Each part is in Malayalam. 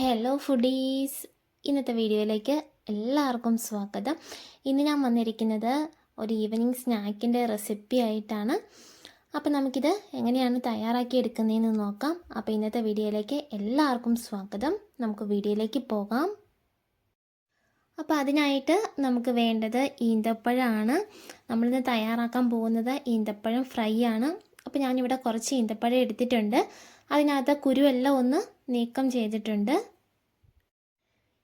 ഹലോ ഫുഡീസ് ഇന്നത്തെ വീഡിയോയിലേക്ക് എല്ലാവർക്കും സ്വാഗതം. ഇന്ന് ഞാൻ വന്നിരിക്കുന്നത് ഒരു ഈവനിങ് സ്നാക്കിന്റെ റെസിപ്പി ആയിട്ടാണ്. അപ്പോൾ നമുക്കിത് എങ്ങനെയാണ് തയ്യാറാക്കി എടുക്കുന്നതെന്ന് നോക്കാം. അപ്പോൾ ഇന്നത്തെ വീഡിയോയിലേക്ക് എല്ലാവർക്കും സ്വാഗതം. നമുക്ക് വീഡിയോയിലേക്ക് പോകാം. അപ്പോൾ അതിനായിട്ട് നമുക്ക് വേണ്ടത് ഈന്തപ്പഴമാണ് നമ്മളിന്ന് തയ്യാറാക്കാൻ പോകുന്നത് ഈന്തപ്പഴം ഫ്രൈ ആണ്. അപ്പോൾ ഞാനിവിടെ കുറച്ച് ഈന്തപ്പഴം എടുത്തിട്ടുണ്ട്. അതിനകത്ത് കുരുവെല്ലാം ഒന്ന് നീക്കം ചെയ്തിട്ടുണ്ട്.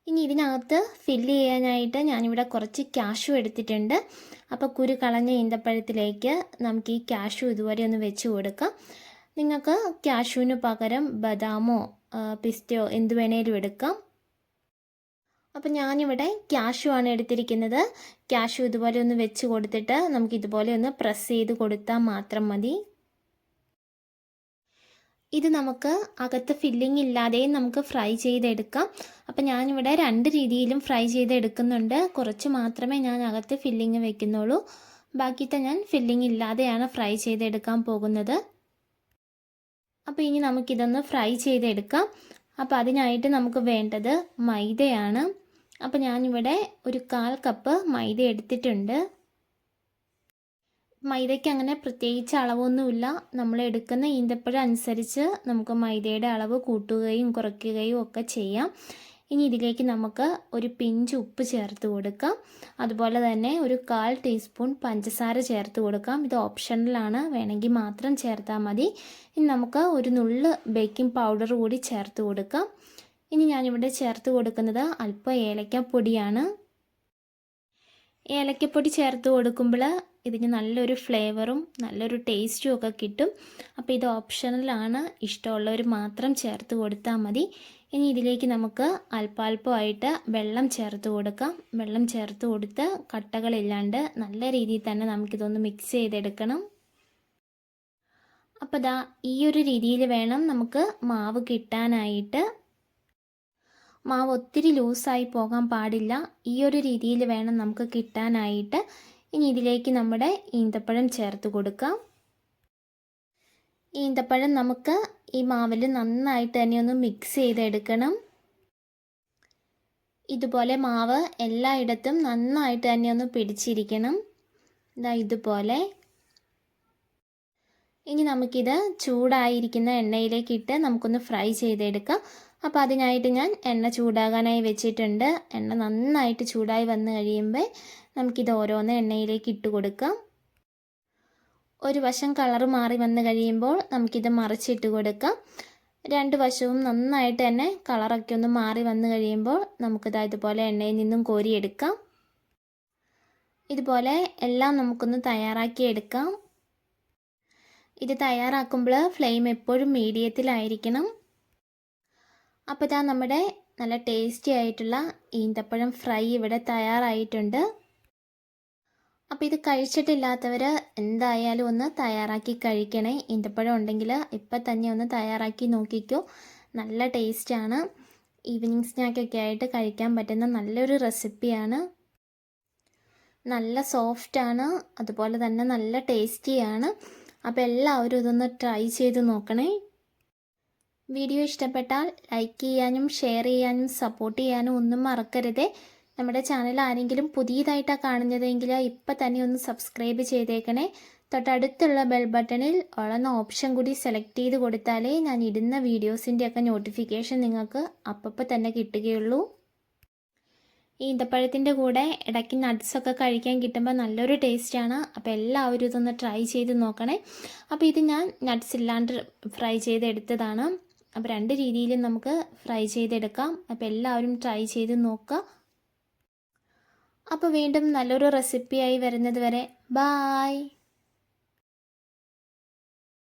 ഇനി ഇതിനകത്ത് ഫില്ല് ചെയ്യാനായിട്ട് ഞാനിവിടെ കുറച്ച് ക്യാഷു എടുത്തിട്ടുണ്ട്. അപ്പോൾ കുരു കളഞ്ഞ ഈന്തപ്പഴത്തിലേക്ക് നമുക്ക് ഈ ക്യാഷു ഇതുവരെ ഒന്ന് വെച്ച് കൊടുക്കാം. നിങ്ങൾക്ക് ക്യാഷുവിന് പകരം ബദാമോ പിസ്റ്റയോ എന്ത് വേണേലും എടുക്കാം. അപ്പം ഞാനിവിടെ ക്യാഷു ആണ് എടുത്തിരിക്കുന്നത്. ക്യാഷു ഇതുപോലെ ഒന്ന് വെച്ച് കൊടുത്തിട്ട് നമുക്ക് ഇതുപോലെ ഒന്ന് പ്രസ് ചെയ്ത് കൊടുത്താൽ മാത്രം മതി. ഇത് നമുക്ക് അകത്ത് ഫില്ലിംഗ് ഇല്ലാതെയും നമുക്ക് ഫ്രൈ ചെയ്തെടുക്കാം. അപ്പം ഞാനിവിടെ രണ്ട് രീതിയിലും ഫ്രൈ ചെയ്തെടുക്കുന്നുണ്ട്. കുറച്ച് മാത്രമേ ഞാൻ അകത്ത് ഫില്ലിങ് വെക്കുന്നുള്ളൂ. ബാക്കിത്തെ ഞാൻ ഫില്ലിംഗ് ഇല്ലാതെയാണ് ഫ്രൈ ചെയ്തെടുക്കാൻ പോകുന്നത്. അപ്പോൾ ഇനി നമുക്കിതൊന്ന് ഫ്രൈ ചെയ്തെടുക്കാം. അപ്പോൾ അതിനായിട്ട് നമുക്ക് വേണ്ടത് മൈദയാണ്. അപ്പോൾ ഞാനിവിടെ ഒരു കാൽ കപ്പ് മൈദ എടുത്തിട്ടുണ്ട്. മൈദയ്ക്ക് അങ്ങനെ പ്രത്യേകിച്ച് അളവൊന്നുമില്ല. നമ്മൾ എടുക്കുന്ന ഈന്തപ്പഴം അനുസരിച്ച് നമുക്ക് മൈദയുടെ അളവ് കൂട്ടുകയും കുറയ്ക്കുകയും ഒക്കെ ചെയ്യാം. ഇനി ഇതിലേക്ക് നമുക്ക് ഒരു പിഞ്ച് ഉപ്പ് ചേർത്ത് കൊടുക്കാം. അതുപോലെ തന്നെ ഒരു കാൽ ടീസ്പൂൺ പഞ്ചസാര ചേർത്ത് കൊടുക്കാം. ഇത് ഓപ്ഷണലാണ്. വേണമെങ്കിൽ മാത്രം ചേർത്താൽ മതി. ഇനി നമുക്ക് ഒരു നുള്ള് ബേക്കിംഗ് പൗഡർ കൂടി ചേർത്ത് കൊടുക്കാം. ഇനി ഞാനിവിടെ ചേർത്ത് കൊടുക്കുന്നത് അല്പം ഏലക്കപ്പൊടിയാണ്. ഏലക്കപ്പൊടി ചേർത്ത് കൊടുക്കുമ്പോൾ ഇതിന് നല്ലൊരു ഫ്ലേവറും നല്ലൊരു ടേസ്റ്റും ഒക്കെ കിട്ടും. അപ്പോൾ ഇത് ഓപ്ഷണലാണ് ഇഷ്ടമുള്ളവർ മാത്രം ചേർത്ത് കൊടുത്താൽ മതി. ഇനി ഇതിലേക്ക് നമുക്ക് അല്പാൽപ്പമായിട്ട് വെള്ളം ചേർത്ത് കൊടുക്കാം. വെള്ളം ചേർത്ത് കൊടുത്ത് കട്ടകളില്ലാണ്ട് നല്ല രീതിയിൽ തന്നെ നമുക്കിതൊന്ന് മിക്സ് ചെയ്തെടുക്കണം. അപ്പോൾ ദാ ഈ ഒരു രീതിയിൽ വേണം നമുക്ക് മാവ് കിട്ടാനായിട്ട്. മാവ് ഒത്തിരി ലൂസായി പോകാൻ പാടില്ല. ഈ ഒരു രീതിയിൽ വേണം നമുക്ക് കിട്ടാനായിട്ട്. ഇനി ഇതിലേക്ക് നമ്മുടെ ഈന്തപ്പഴം ചേർത്ത് കൊടുക്കാം. ഈന്തപ്പഴം നമുക്ക് ഈ മാവിൽ നന്നായിട്ട് തന്നെ ഒന്ന് മിക്സ് ചെയ്തെടുക്കണം. ഇതുപോലെ മാവ് എല്ലായിടത്തും നന്നായിട്ട് തന്നെ ഒന്ന് പിടിച്ചിരിക്കണം. ഇതാ ഇതുപോലെ ഇനി നമുക്കിത് ചൂടായിരിക്കുന്ന എണ്ണയിലേക്ക് ഇട്ട് നമുക്കൊന്ന് ഫ്രൈ ചെയ്തെടുക്കാം. അപ്പോൾ അതിനായിട്ട് ഞാൻ എണ്ണ ചൂടാകാനായി വെച്ചിട്ടുണ്ട്. എണ്ണ നന്നായിട്ട് ചൂടായി വന്നു കഴിയുമ്പോൾ നമുക്കിത് ഓരോന്ന് എണ്ണയിലേക്ക് ഇട്ട് കൊടുക്കാം. ഒരു വശം കളർ മാറി വന്നു കഴിയുമ്പോൾ നമുക്കിത് മറിച്ചിട്ട് കൊടുക്കാം. രണ്ട് വശവും നന്നായിട്ട് തന്നെ കളറൊക്കെ ഒന്ന് മാറി വന്നു കഴിയുമ്പോൾ നമുക്കിത് ഇതുപോലെ എണ്ണയിൽ നിന്നും കോരിയെടുക്കാം. ഇതുപോലെ എല്ലാം നമുക്കൊന്ന് തയ്യാറാക്കി എടുക്കാം ഇത് തയ്യാറാക്കുമ്പോൾ ഫ്ലെയിം എപ്പോഴും മീഡിയത്തിലായിരിക്കണം. അപ്പോൾ ഇതാ നമ്മുടെ നല്ല ടേസ്റ്റി ആയിട്ടുള്ള ഈന്തപ്പഴം ഫ്രൈ ഇവിടെ തയ്യാറായിട്ടുണ്ട്. അപ്പോൾ ഇത് കഴിച്ചിട്ടില്ലാത്തവർ എന്തായാലും ഒന്ന് തയ്യാറാക്കി കഴിക്കണേ. ഈന്തപ്പഴം ഉണ്ടെങ്കിൽ ഇപ്പം തന്നെ ഒന്ന് തയ്യാറാക്കി നോക്കിക്കോ. നല്ല ടേസ്റ്റാണ്. ഈവനിങ് സ്നാക്കൊക്കെ ആയിട്ട് കഴിക്കാൻ പറ്റുന്ന നല്ലൊരു റെസിപ്പിയാണ്. നല്ല സോഫ്റ്റാണ്. അതുപോലെ തന്നെ നല്ല ടേസ്റ്റിയാണ്. അപ്പോൾ എല്ലാവരും ഇതൊന്ന് ട്രൈ ചെയ്ത് നോക്കണേ. വീഡിയോ ഇഷ്ടപ്പെട്ടാൽ ലൈക്ക് ചെയ്യാനും ഷെയർ ചെയ്യാനും സപ്പോർട്ട് ചെയ്യാനും ഒന്നും മറക്കരുത്. നമ്മുടെ ചാനൽ ആരെങ്കിലും പുതിയതായിട്ടാണ് കാണുന്നതെങ്കിൽ ഇപ്പം തന്നെ ഒന്ന് സബ്സ്ക്രൈബ് ചെയ്തേക്കണേ. തൊട്ടടുത്തുള്ള ബെൽ ബട്ടണിൽ ഉള്ള ഓപ്ഷൻ കൂടി സെലക്ട് ചെയ്ത് കൊടുത്താലേ ഞാൻ ഇടുന്ന വീഡിയോസിന്റെയൊക്കെ നോട്ടിഫിക്കേഷൻ നിങ്ങൾക്ക് അപ്പപ്പോൾ തന്നെ കിട്ടുകയുള്ളൂ. ഈന്തപ്പഴത്തിന്റെ കൂടെ ഇടയ്ക്ക് നട്ട്സൊക്കെ കഴിക്കാൻ കിട്ടുമ്പോൾ നല്ലൊരു ടേസ്റ്റാണ്. അപ്പോൾ എല്ലാവരും ഇതൊന്ന് ട്രൈ ചെയ്ത് നോക്കണേ. അപ്പോൾ ഇത് ഞാൻ നട്ട്സ് ഇല്ലാണ്ട് ഫ്രൈ ചെയ്തെടുത്തതാണ്. അപ്പോൾ രണ്ട് രീതിയിലും നമുക്ക് ഫ്രൈ ചെയ്തെടുക്കാം. അപ്പോൾ എല്ലാവരും ട്രൈ ചെയ്ത് നോക്കുക. അപ്പോൾ വീണ്ടും നല്ലൊരു റെസിപ്പിയായി വരുന്നത് വരെ. ബായ്.